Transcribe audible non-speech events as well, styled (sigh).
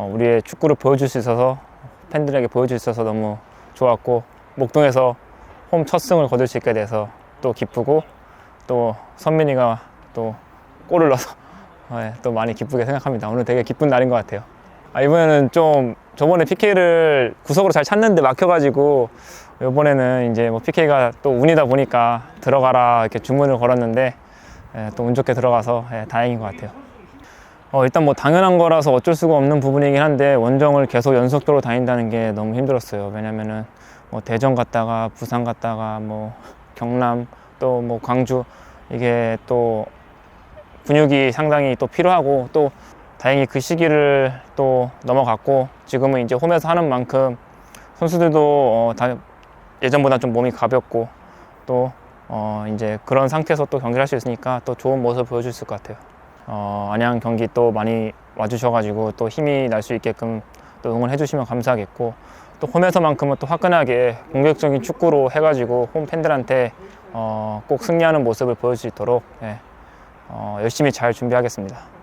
어, 우리의 축구를 보여줄 수 있어서 팬들에게 보여줄 수 있어서 너무 좋았고 목동에서 홈 첫 승을 거둘 수 있게 돼서 또 기쁘고 또 선민이가 또 골을 넣어서 (laughs) 네, 또 많이 기쁘게 생각합니다. 오늘 되게 기쁜 날인 것 같아요. 아, 이번에는 좀 저번에 PK를 구석으로 잘 찼는데 막혀가지고 이번에는 이제 뭐 PK가 또 운이다 보니까 들어가라 이렇게 주문을 걸었는데 예, 또운 좋게 들어가서 예, 다행인 것 같아요. 어, 일단 뭐 당연한 거라서 어쩔 수가 없는 부분이긴 한데 원정을 계속 연속적으로 다닌다는 게 너무 힘들었어요. 왜냐면은 뭐 대전 갔다가 부산 갔다가 뭐 경남 또 뭐 광주 이게 또 근육이 상당히 또 필요하고 또 다행히 그 시기를 또 넘어갔고 지금은 이제 홈에서 하는 만큼 선수들도 어, 다 예전보다 좀 몸이 가볍고 또 어, 이제 그런 상태에서 또 경기를 할 수 있으니까 또 좋은 모습 보여줄 수 있을 것 같아요. 어, 안양 경기 또 많이 와주셔가지고 또 힘이 날 수 있게끔 또 응원해 주시면 감사하겠고 또 홈에서만큼은 또 화끈하게 공격적인 축구로 해가지고 홈 팬들한테 어, 꼭 승리하는 모습을 보여줄 수 있도록 예, 어, 열심히 잘 준비하겠습니다.